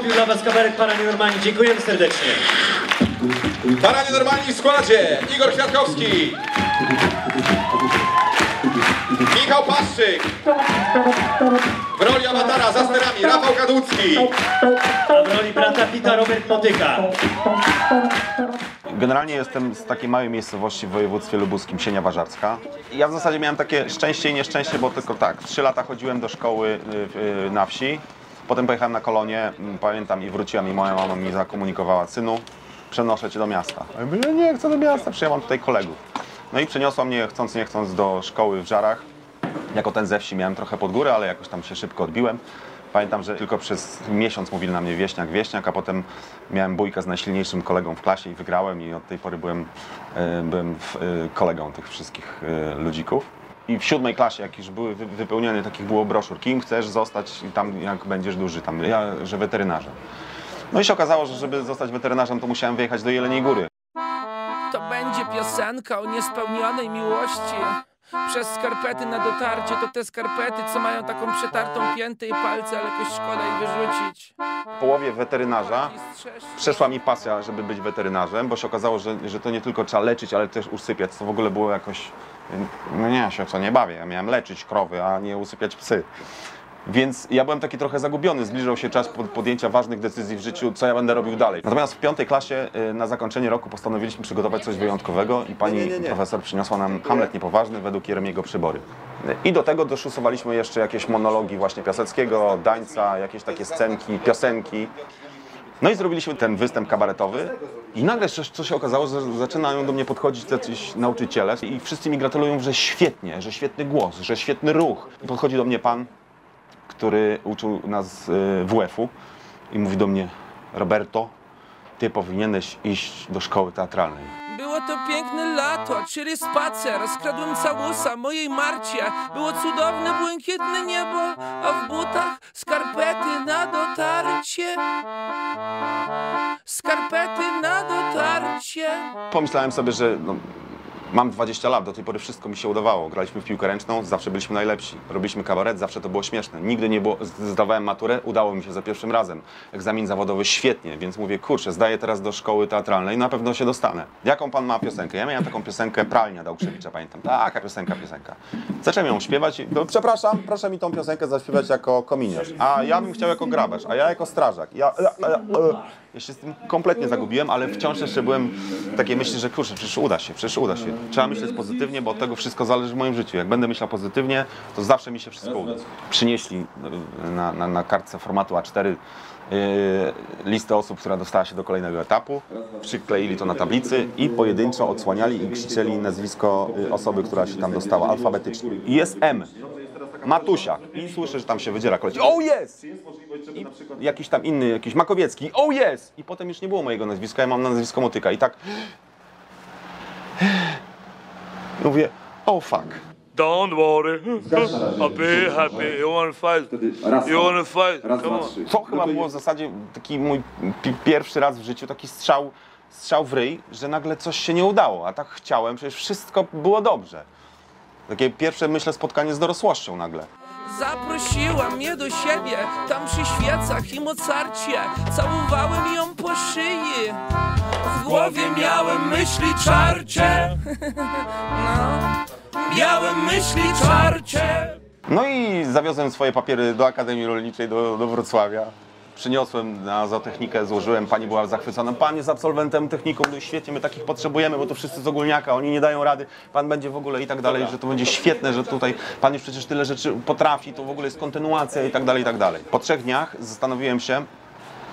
wystąpił dla Was kabarek. Dziękujemy serdecznie. Paranie normalni w składzie Igor Kwiatkowski Michał Paszczyk W roli awatara za sterami Rafał Kadłucki A w roli brata Pita Robert Motyka. Generalnie jestem z takiej małej miejscowości w województwie lubuskim, Sienia Warzarska. I Ja w zasadzie miałem takie szczęście i nieszczęście, bo tylko tak, trzy lata chodziłem do szkoły y, y, na wsi, potem pojechałem na kolonie, mm, pamiętam i wróciłem i moja mama mi zakomunikowała, synu, przenoszę cię do miasta. Ja mówię, nie chcę do miasta, przyjęłam tutaj kolegów. No i przeniosła mnie chcąc nie chcąc do szkoły w Żarach. Jako ten ze wsi miałem trochę pod górę, ale jakoś tam się szybko odbiłem. Pamiętam, że tylko przez miesiąc mówili na mnie wieśniak, wieśniak, a potem miałem bójkę z najsilniejszym kolegą w klasie i wygrałem i od tej pory byłem, e, byłem e, kolegą tych wszystkich e, ludzików. I w siódmej klasie, jak już były wy- wypełnione takich było broszur, kim chcesz zostać i tam jak będziesz duży, tam ja, że weterynarzem. No i się okazało, że żeby zostać weterynarzem, to musiałem wyjechać do Jeleniej Góry. To będzie piosenka o niespełnionej miłości. Przez skarpety na dotarcie to te skarpety, co mają taką przetartą piętę i palce, ale jakoś szkoda ich wyrzucić. W połowie weterynarza przeszła mi pasja, żeby być weterynarzem, bo się okazało, że, że to nie tylko trzeba leczyć, ale też usypiać. To w ogóle było jakoś. No nie, ja się o co nie bawię. Ja miałem leczyć krowy, a nie usypiać psy. Więc ja byłem taki trochę zagubiony. Zbliżał się czas pod podjęcia ważnych decyzji w życiu, co ja będę robił dalej. Natomiast w piątej klasie y, na zakończenie roku postanowiliśmy przygotować coś wyjątkowego i pani profesor przyniosła nam Hamlet Niepoważny według Jeremiego Przybory. I do tego doszusowaliśmy jeszcze jakieś monologi właśnie Piaseckiego, Dańca, jakieś takie scenki, piosenki. No i zrobiliśmy ten występ kabaretowy i nagle coś, co się okazało, że zaczynają do mnie podchodzić jacyś nauczyciele i wszyscy mi gratulują, że świetnie, że świetny głos, że świetny ruch. I podchodzi do mnie pan, który uczył nas y, WF-u i mówi do mnie Roberto, ty powinieneś iść do szkoły teatralnej. Było to piękne lato, czyli spacer. Skradłem całusa mojej Marcie. Było cudowne, błękitne niebo, a w butach skarpety na dotarcie. Skarpety na dotarcie. Pomyślałem sobie, że no, mam 20 lat, do tej pory wszystko mi się udawało. Graliśmy w piłkę ręczną, zawsze byliśmy najlepsi. Robiliśmy kabaret, zawsze to było śmieszne. Nigdy nie było, zdawałem maturę, udało mi się za pierwszym razem. Egzamin zawodowy świetnie, więc mówię, kurczę, zdaję teraz do szkoły teatralnej, na pewno się dostanę. Jaką pan ma piosenkę? Ja miałem taką piosenkę Pralnia Dałkrzewicza, pamiętam. Taka piosenka, piosenka. Zacząłem ją śpiewać i, no, przepraszam, proszę mi tą piosenkę zaśpiewać jako kominiarz. A ja bym chciał jako grabarz, a ja jako strażak. Ja, e, e, e. Ja się z tym kompletnie zagubiłem, ale wciąż jeszcze byłem takiej myśli, że kurczę, przecież uda się, przecież uda się. Trzeba myśleć pozytywnie, bo od tego wszystko zależy w moim życiu. Jak będę myślał pozytywnie, to zawsze mi się wszystko uda. Przynieśli na, na, na kartce formatu A4 yy, listę osób, która dostała się do kolejnego etapu, przykleili to na tablicy i pojedynczo odsłaniali i krzyczeli nazwisko y, osoby, która się tam dostała alfabetycznie. I jest M. Matusiak. I słyszę, że tam się wydziera koleś. Oh yes! I jakiś tam inny, jakiś Makowiecki. Oh yes! I potem już nie było mojego nazwiska, ja mam nazwisko Motyka. I tak... Mówię, oh fuck. Don't worry. I'll be happy. You wanna fight? You wanna fight? Come on. To chyba było w zasadzie taki mój pi- pierwszy raz w życiu, taki strzał, strzał w ryj, że nagle coś się nie udało, a tak chciałem, przecież wszystko było dobrze. Takie pierwsze, myślę, spotkanie z dorosłością nagle. Zaprosiła mnie do siebie, tam przy świecach i Mozarcie. Całowałem ją po szyi. W głowie miałem myśli czarcie. No, miałem myśli czarcie. No i zawiozłem swoje papiery do Akademii Rolniczej do, do Wrocławia. Przyniosłem na zootechnikę, złożyłem, pani była zachwycona. Pan jest absolwentem technikum, no i świetnie, my takich potrzebujemy, bo to wszyscy z ogólniaka, oni nie dają rady. Pan będzie w ogóle i tak dalej, że to będzie świetne, że tutaj pan już przecież tyle rzeczy potrafi, to w ogóle jest kontynuacja i tak dalej, i tak dalej. Po trzech dniach zastanowiłem się,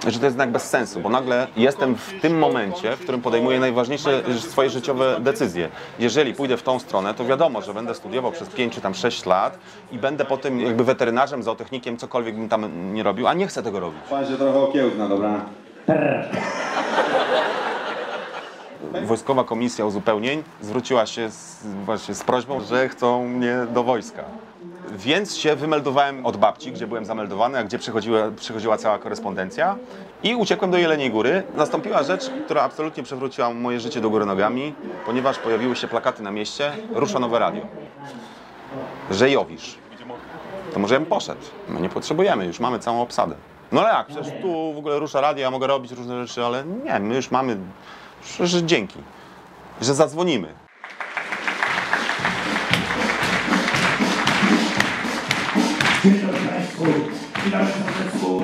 że to jest jednak bez sensu, bo nagle jestem w tym momencie, w którym podejmuję najważniejsze swoje życiowe decyzje. Jeżeli pójdę w tą stronę, to wiadomo, że będę studiował przez 5 czy tam 6 lat i będę potem jakby weterynarzem, zootechnikiem, cokolwiek bym tam nie robił, a nie chcę tego robić. Pan się trochę okiełzna, dobra? Wojskowa Komisja Uzupełnień zwróciła się z, właśnie z prośbą, że chcą mnie do wojska. Więc się wymeldowałem od babci, gdzie byłem zameldowany, a gdzie przychodziła, przychodziła cała korespondencja i uciekłem do Jeleniej Góry. Nastąpiła rzecz, która absolutnie przewróciła moje życie do góry nogami, ponieważ pojawiły się plakaty na mieście, rusza nowe radio. Że Jowisz. To może ja bym poszedł. My nie potrzebujemy, już mamy całą obsadę. No ale jak, przecież tu w ogóle rusza radio, ja mogę robić różne rzeczy, ale nie, my już mamy, że dzięki, że zadzwonimy.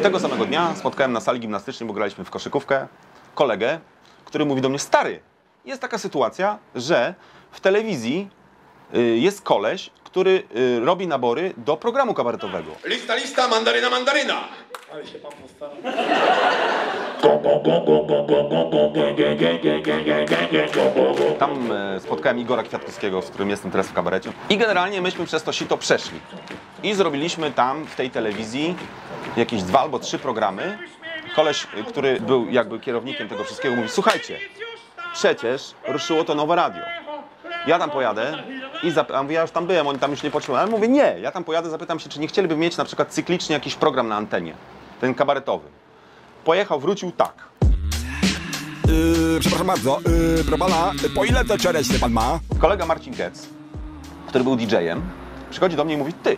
Tego samego dnia spotkałem na sali gimnastycznej, bo graliśmy w koszykówkę, kolegę, który mówi do mnie, stary, jest taka sytuacja, że w telewizji y, jest koleś, który y, robi nabory do programu kabaretowego. Lista, lista, mandaryna, mandaryna. Tam e, spotkałem Igora Kwiatkowskiego, z którym jestem teraz w kabarecie. I generalnie myśmy przez to sito przeszli. I zrobiliśmy tam w tej telewizji jakieś dwa albo trzy programy. Koleś, y, który był jakby kierownikiem tego wszystkiego, mówi: Słuchajcie, przecież ruszyło to nowe radio. Ja tam pojadę i zap- a mówię, ja już tam byłem, oni tam już nie potrzebują. Ale mówię, nie, ja tam pojadę, zapytam się, czy nie chcieliby mieć na przykład cyklicznie jakiś program na antenie, ten kabaretowy. Pojechał, wrócił tak. Yy, przepraszam bardzo, yy, proszę pana, po ile te czereśnie pan ma? Kolega Marcin Getz, który był DJ-em, przychodzi do mnie i mówi, ty,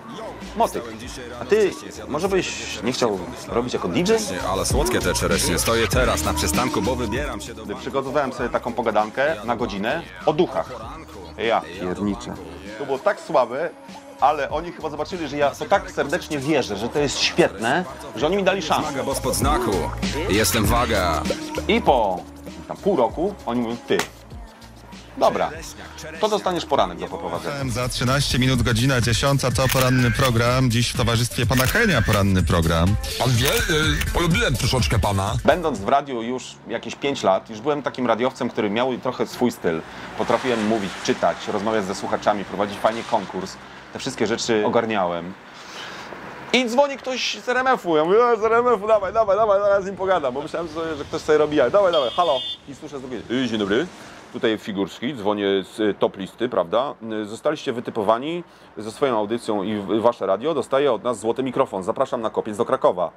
Motyk, a ty może byś nie chciał robić jako DJ? Ale słodkie te czereśnie, stoję teraz na przystanku, bo wybieram się do... Przygotowałem sobie taką pogadankę na godzinę o duchach. Ja pierniczę. To było tak słabe, ale oni chyba zobaczyli, że ja to tak serdecznie wierzę, że to jest świetne, że oni mi dali szansę. Waga, bo spod znaku, jestem waga. I po tam, pół roku oni mówią, ty, dobra, to dostaniesz poranek do poprowadzenia. Za 13 minut, godzina 10 to poranny program. Dziś w towarzystwie pana Henia poranny program. Pan wie, yy, polubiłem troszeczkę pana. Będąc w radiu już jakieś 5 lat, już byłem takim radiowcem, który miał trochę swój styl. Potrafiłem mówić, czytać, rozmawiać ze słuchaczami, prowadzić fajnie konkurs. Te wszystkie rzeczy ogarniałem. I dzwoni ktoś z RMF-u. Ja mówię, "E, z RMF-u, dawaj, dawaj, dawaj, zaraz z nim pogadam, bo myślałem, że, że ktoś sobie robi jaj. Dawaj, dawaj, halo. I słyszę z drugiej, "Y, dzień dobry. Tutaj Figurski, dzwonię z y, top listy, prawda? Y, Zostaliście wytypowani ze swoją audycją i wasze radio dostaje od nas złoty mikrofon. Zapraszam na kopiec do Krakowa.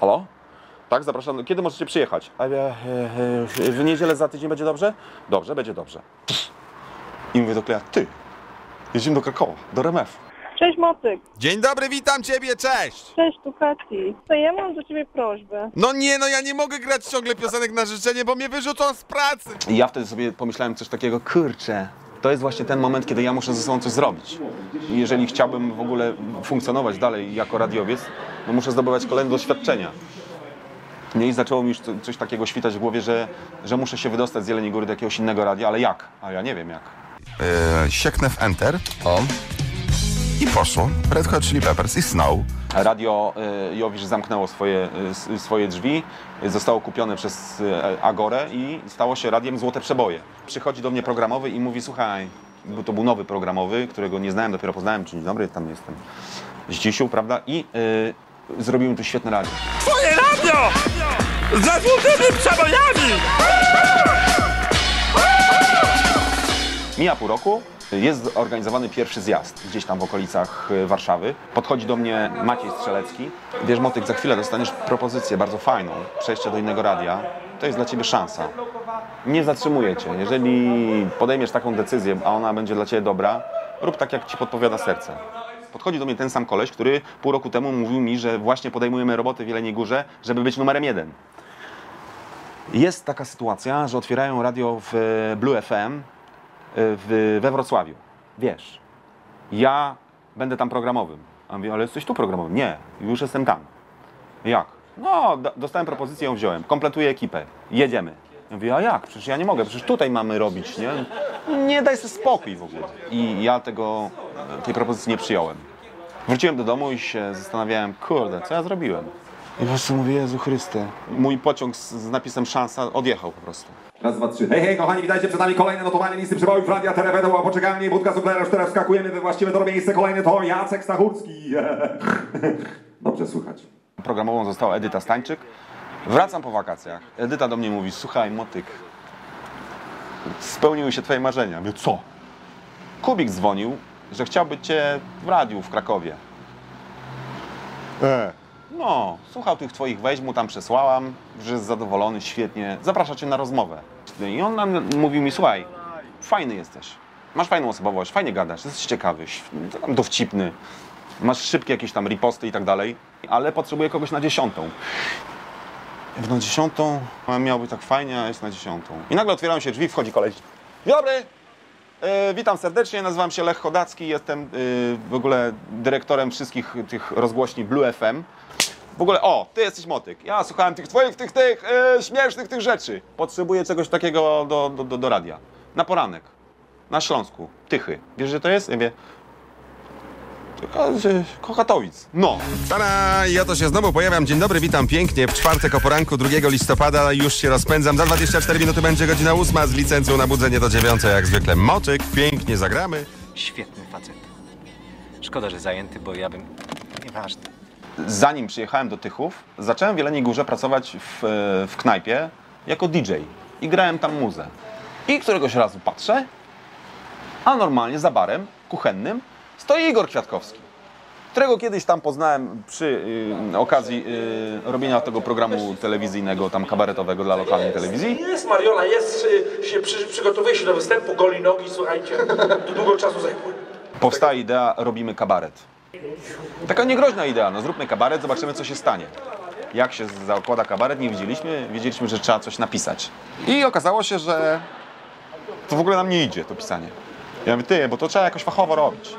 Halo? Tak, zapraszam. Kiedy możecie przyjechać? A ja, e, e, w niedzielę za tydzień będzie dobrze? Dobrze, będzie dobrze. I mówię do kleja, ty, jedziemy do Krakowa, do RMF. Cześć Motyk, Dzień dobry, witam ciebie, cześć! cześć tu Kati. To ja mam do ciebie prośbę. No nie, no ja nie mogę grać ciągle piosenek na życzenie, bo mnie wyrzucą z pracy! I ja wtedy sobie pomyślałem coś takiego, kurczę, to jest właśnie ten moment, kiedy ja muszę ze sobą coś zrobić. I jeżeli chciałbym w ogóle funkcjonować dalej jako radiowiec, no muszę zdobywać kolejne doświadczenia. No i zaczęło mi już co- coś takiego świtać w głowie, że, że muszę się wydostać z Jeleniej Góry do jakiegoś innego radia, ale jak? A ja nie wiem jak. Yy, sieknę w Enter. O. I poszło. Red Hot Chili Peppers i Snow. Radio y, Jowisz zamknęło swoje, y, s- swoje drzwi, zostało kupione przez y, Agorę i stało się radiem Złote Przeboje. Przychodzi do mnie programowy i mówi, słuchaj, bo to był nowy programowy, którego nie znałem, dopiero poznałem, czyli dobry, tam jestem Zdzisiu, prawda? I y, zrobiłem tu świetne radio. Twoje radio! Za złotymi przebojami! Mija pół roku, jest organizowany pierwszy zjazd gdzieś tam w okolicach y, Warszawy. Podchodzi do mnie Maciej Strzelecki. Wiesz, Motyk, za chwilę dostaniesz propozycję bardzo fajną, przejście do innego radia. To jest dla ciebie szansa. Nie zatrzymuję cię. Jeżeli podejmiesz taką decyzję, a ona będzie dla ciebie dobra, rób tak, jak ci podpowiada serce. Podchodzi do mnie ten sam koleś, który pół roku temu mówił mi, że właśnie podejmujemy roboty w Jeleniej Górze, żeby być numerem jeden. Jest taka sytuacja, że otwierają radio w e, Blue FM w, we Wrocławiu. Wiesz, ja będę tam programowym. A on mówi, ale jesteś tu programowym. Nie, już jestem tam. Jak? No, do, dostałem propozycję, ją wziąłem. Kompletuję ekipę. Jedziemy. Ja mówię, a jak? Przecież ja nie mogę, przecież tutaj mamy robić, nie? Nie daj sobie spokój w ogóle. I ja tego, tej propozycji nie przyjąłem. Wróciłem do domu i się zastanawiałem, kurde, co ja zrobiłem? I po prostu mówię, Jezu Chryste. Mój pociąg z, z napisem szansa odjechał po prostu. Raz, dwa, trzy. Hej, hej, kochani, witajcie, przed nami kolejne notowanie listy przebojów Radia Telewedo, a poczekalnie Budka Suplera, już teraz wskakujemy we właściwe to miejsce. Kolejny to Jacek Stachurski. Dobrze słychać. programową została Edyta Stańczyk. Wracam po wakacjach. Edyta do mnie mówi, słuchaj Motyk, spełniły się twoje marzenia. Mówię, co? Kubik dzwonił, że chciałby cię w radiu w Krakowie. E. No, słuchał tych twoich wejść, mu tam przesłałam, że jest zadowolony, świetnie, zaprasza cię na rozmowę. I on nam mówił mi, słuchaj, fajny jesteś, masz fajną osobowość, fajnie gadasz, jesteś ciekawy, dowcipny. masz szybkie jakieś tam riposty i tak dalej, ale potrzebuję kogoś na dziesiątą. Na dziesiątą a miał być tak fajnie, a jest na dziesiątą. I nagle otwierają się drzwi, wchodzi koleś. Dzień dobry! E, witam serdecznie, nazywam się Lech Chodacki, jestem e, w ogóle dyrektorem wszystkich tych rozgłośni Blue FM. W ogóle, o, ty jesteś motyk. Ja słuchałem tych twoich, tych, tych e, śmiesznych tych rzeczy. Potrzebuję czegoś takiego do, do, do, do radia. Na poranek. Na Śląsku. Tychy. Wiesz, że to jest? Ja wie. Kokatowic. No. Tada! I oto się znowu pojawiam. Dzień dobry, witam pięknie. W czwartek o poranku 2 listopada już się rozpędzam. Za 24 minuty będzie godzina 8 z licencją na budzenie do 9 jak zwykle. Moczyk, pięknie zagramy. Świetny facet. Szkoda, że zajęty, bo ja bym... Nieważne. Zanim przyjechałem do Tychów, zacząłem w Jeleniej Górze pracować w, e, w knajpie jako DJ. I grałem tam muzę. I któregoś razu patrzę, a normalnie za barem kuchennym stoi Igor Kwiatkowski, którego kiedyś tam poznałem przy y, okazji y, robienia tego programu telewizyjnego, tam kabaretowego dla lokalnej telewizji. Jest Mariola, jest, y, się przy, przygotowuje się do występu, goli nogi, słuchajcie, to długo czasu zajmuje. Powstała idea, robimy kabaret. Taka niegroźna idea, no zróbmy kabaret, zobaczymy co się stanie. Jak się zakłada kabaret, nie wiedzieliśmy, wiedzieliśmy, że trzeba coś napisać. I okazało się, że to w ogóle nam nie idzie, to pisanie. Ja mówię, ty, bo to trzeba jakoś fachowo robić.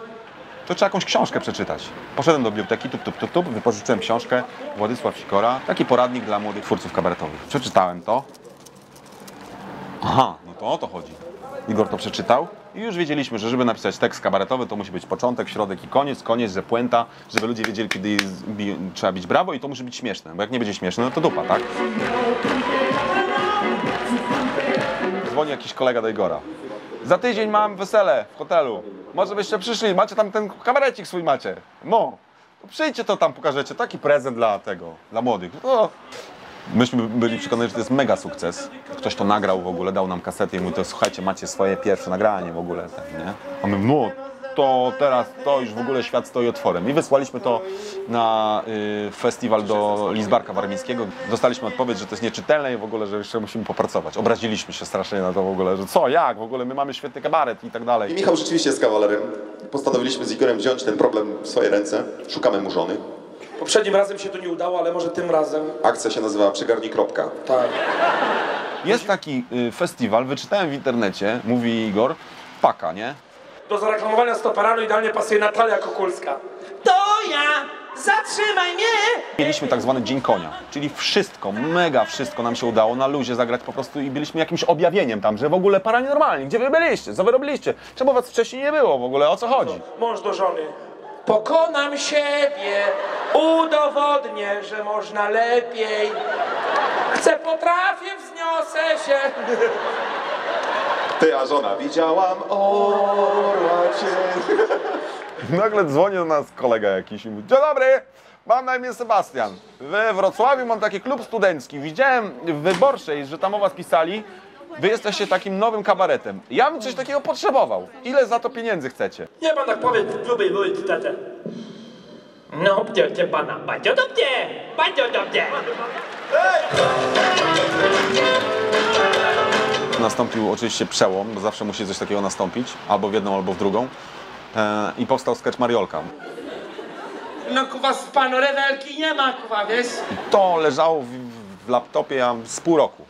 To trzeba jakąś książkę przeczytać. Poszedłem do biblioteki, tup, tup, tup, tup, wypożyczyłem książkę Władysław Sikora, taki poradnik dla młodych twórców kabaretowych. Przeczytałem to. Aha, no to o to chodzi. Igor to przeczytał i już wiedzieliśmy, że żeby napisać tekst kabaretowy, to musi być początek, środek i koniec, koniec, że puenta, żeby ludzie wiedzieli, kiedy trzeba bić brawo i to musi być śmieszne, bo jak nie będzie śmieszne, no to dupa, tak? Dzwoni jakiś kolega do Igora. Za tydzień mam wesele w hotelu. Może byście przyszli, macie tam ten kabarecik swój macie. No, przyjdźcie to tam pokażecie, taki prezent dla tego, dla młodych. Myśmy byli przekonani, że to jest mega sukces. Ktoś to nagrał w ogóle, dał nam kasetę i mówi, to słuchajcie, macie swoje pierwsze nagranie w ogóle, tak, nie? A my, no, to teraz, to już w ogóle świat stoi otworem. I wysłaliśmy to na y, festiwal do Lizbarka Warmińskiego. Dostaliśmy odpowiedź, że to jest nieczytelne i w ogóle, że jeszcze musimy popracować. Obraziliśmy się strasznie na to w ogóle, że co, jak, w ogóle my mamy świetny kabaret i tak dalej. I Michał rzeczywiście jest kawalerem. Postanowiliśmy z Igorem wziąć ten problem w swoje ręce. Szukamy mu żony. Poprzednim razem się to nie udało, ale może tym razem. Akcja się nazywa Przygarnij kropka. Tak. Jest taki y, festiwal, wyczytałem w internecie, mówi Igor, paka, nie? Do zareklamowania stoperanu idealnie pasuje Natalia Kukulska. To ja! Zatrzymaj mnie! Mieliśmy tak zwany Dzień Konia, czyli wszystko, mega wszystko nam się udało na luzie zagrać po prostu i byliśmy jakimś objawieniem tam, że w ogóle paranormalni, gdzie wy byliście, co wy robiliście, czemu was wcześniej nie było w ogóle, o co chodzi? Mąż do żony. Pokonam siebie, udowodnię, że można lepiej. Chcę, potrafię, wzniosę się. Ty, a żona, widziałam orła cię. Nagle dzwoni do nas kolega jakiś i mówi, dzień dobry, mam na imię Sebastian. We Wrocławiu mam taki klub studencki, widziałem w Wyborczej, że tam o was pisali, wy jesteście takim nowym kabaretem. Ja bym coś takiego potrzebował. Ile za to pieniędzy chcecie? Nie pan tak powie, lubię, lubię tatę. No, cię pana, bardzo dobrze, bardzo dobrze. Nastąpił oczywiście przełom, bo zawsze musi coś takiego nastąpić, albo w jedną, albo w drugą. E, I powstał sketch Mariolka. No kuwa, z panu rewelki nie ma, kuwa, wiesz? To leżało w, w laptopie a z pół roku.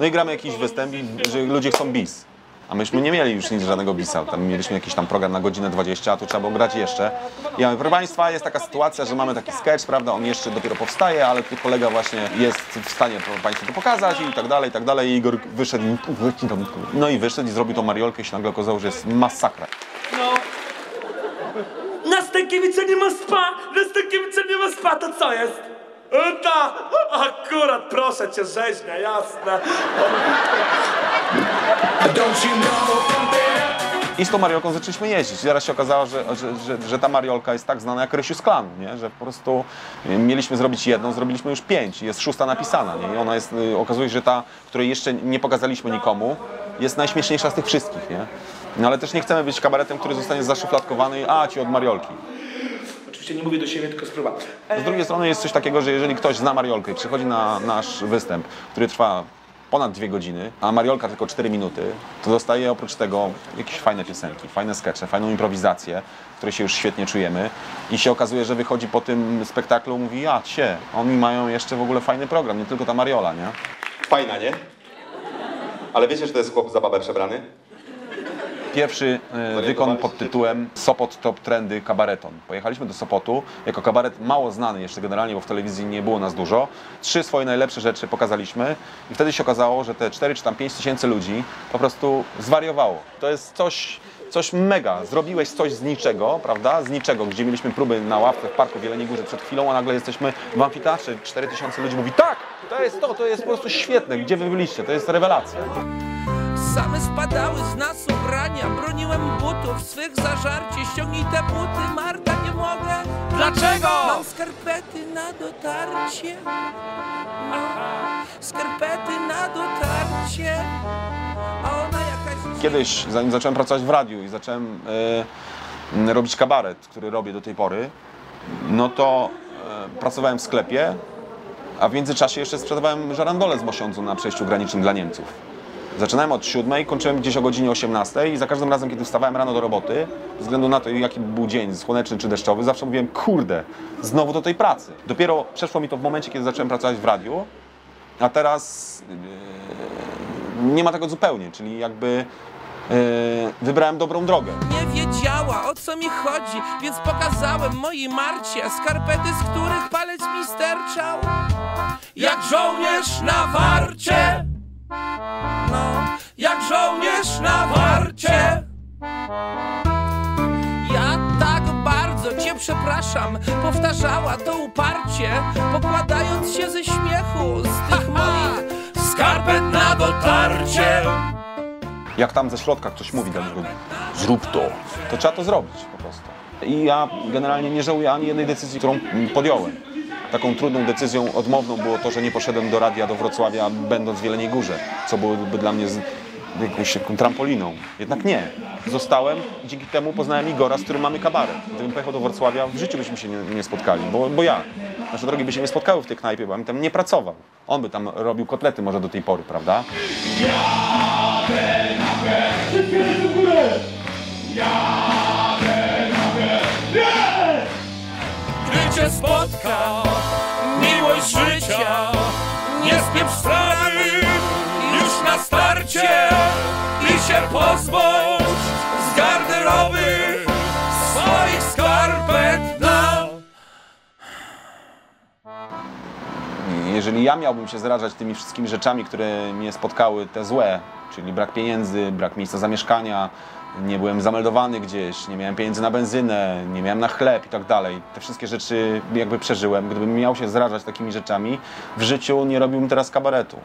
No i gramy jakiś występ, że ludzie chcą bis. A myśmy nie mieli już nic żadnego bisa. Tam mieliśmy jakiś tam program na godzinę 20, a tu trzeba było grać jeszcze. I ja mówię, proszę Państwa, jest taka sytuacja, że mamy taki sketch, prawda, on jeszcze dopiero powstaje, ale tu kolega właśnie jest w stanie Państwu to pokazać i tak dalej, i tak dalej. I Igor wyszedł. No i wyszedł i zrobił tą Mariolkę i się nagle okazało, że jest masakra. No. Na Stankiewicza nie ma spa! Na Stankiewicza nie ma spa, to co jest? Ta, akurat, proszę cię, rzeźnia, jasne. I z tą Mariolką zaczęliśmy jeździć. I Teraz się okazało, że, że, że, że ta Mariolka jest tak znana jak Rysiu z nie? że po prostu mieliśmy zrobić jedną, zrobiliśmy już pięć. Jest szósta napisana. Nie? I ona jest, y, okazuje się, że ta, której jeszcze nie pokazaliśmy nikomu, jest najśmieszniejsza z tych wszystkich. Nie? No ale też nie chcemy być kabaretem, który zostanie zaszufladkowany a, ci od Mariolki. Oczywiście nie mówię do siebie, tylko spróba. Z drugiej strony jest coś takiego, że jeżeli ktoś zna Mariolkę i przychodzi na nasz występ, który trwa ponad dwie godziny, a Mariolka tylko 4 minuty, to dostaje oprócz tego jakieś fajne piosenki, fajne skecze, fajną improwizację, w której się już świetnie czujemy i się okazuje, że wychodzi po tym spektaklu, mówi, ja cię, oni mają jeszcze w ogóle fajny program, nie tylko ta Mariola, nie? Fajna, nie? Ale wiecie, że to jest chłop za babę przebrany? Pierwszy e, wykon pod tytułem Sopot Top Trendy Kabareton. Pojechaliśmy do Sopotu jako kabaret mało znany jeszcze generalnie, bo w telewizji nie było nas dużo. Trzy swoje najlepsze rzeczy pokazaliśmy i wtedy się okazało, że te 4 czy tam 5 tysięcy ludzi po prostu zwariowało. To jest coś, coś mega. Zrobiłeś coś z niczego, prawda? Z niczego, gdzie mieliśmy próby na ławce w Parku w Jeleniej Górze przed chwilą, a nagle jesteśmy w amfiteatrze. 4 tysiące ludzi mówi tak, to jest to, to jest po prostu świetne. Gdzie wy byliście? To jest rewelacja. Same spadały z nas ubrania. Broniłem butów swych zażarcie Ściągnij te buty, Marta, nie mogę. Dlaczego? Mam skarpety na dotarcie. Mam skarpety na dotarcie. A ona jakaś Kiedyś, zanim zacząłem pracować w radiu i zacząłem e, robić kabaret, który robię do tej pory, no to e, pracowałem w sklepie, a w międzyczasie jeszcze sprzedawałem żarandole z mosiądzu na przejściu granicznym dla Niemców. Zaczynałem od 7, kończyłem gdzieś o godzinie 18 i za każdym razem, kiedy wstawałem rano do roboty, ze względu na to, jaki był dzień, słoneczny czy deszczowy, zawsze mówiłem, kurde, znowu do tej pracy. Dopiero przeszło mi to w momencie, kiedy zacząłem pracować w radiu, a teraz yy, nie ma tego zupełnie, czyli jakby yy, wybrałem dobrą drogę. nie wiedziała o co mi chodzi Więc pokazałem mojej Marcie Skarpety, z których palec mi sterczał Jak żołnierz na warcie jak żołnierz na warcie Ja tak bardzo cię przepraszam Powtarzała to uparcie Pokładając się ze śmiechu Z tych moich skarpet na dotarcie Jak tam ze środka ktoś mówi do niego, zrób to, to trzeba to zrobić po prostu. I ja generalnie nie żałuję ani jednej decyzji, którą podjąłem. Taką trudną decyzją odmowną było to, że nie poszedłem do radia do Wrocławia, będąc w Jeleniej Górze, co byłoby dla mnie z jakąś taką trampoliną. Jednak nie. Zostałem i dzięki temu poznałem Igora, z którym mamy kabaret. Gdybym pojechał do Wrocławia, w życiu byśmy się nie, nie spotkali, bo, bo ja. Nasze drogi by się nie spotkały w tej knajpie, bo bym tam nie pracował. On by tam robił kotlety może do tej pory, prawda? Gdy cię spotka miłość życia Nie spieprz starcie I się pozbądź z garderoby Swoich skarpet na Jeżeli ja miałbym się zarażać tymi wszystkimi rzeczami, które mnie spotkały, te złe, czyli brak pieniędzy, brak miejsca zamieszkania, nie byłem zameldowany gdzieś, nie miałem pieniędzy na benzynę, nie miałem na chleb i tak dalej. Te wszystkie rzeczy jakby przeżyłem. Gdybym miał się zrażać takimi rzeczami, w życiu nie robiłbym teraz kabaretu.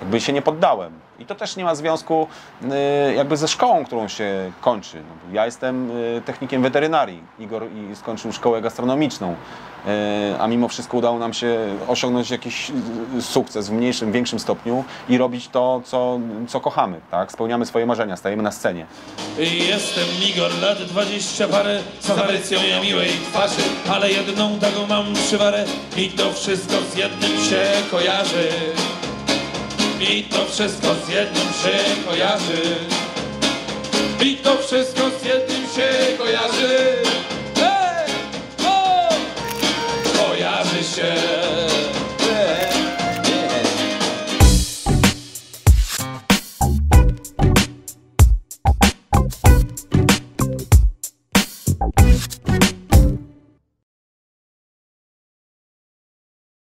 Jakby się nie poddałem. I to też nie ma związku y, jakby ze szkołą, którą się kończy. No, ja jestem y, technikiem weterynarii. Igor skończył szkołę gastronomiczną. Y, a mimo wszystko udało nam się osiągnąć jakiś sukces w mniejszym, większym stopniu i robić to, co, co kochamy. Tak? Spełniamy swoje marzenia, stajemy na scenie. Jestem Igor, lat dwadzieścia parę Z Fabrycją ja miłej twarzy Ale jedną taką mam przywarę I to wszystko z jednym się kojarzy I to wszystko z jednym się kojarzy I to wszystko z jednym się kojarzy Hej! O! Kojarzy się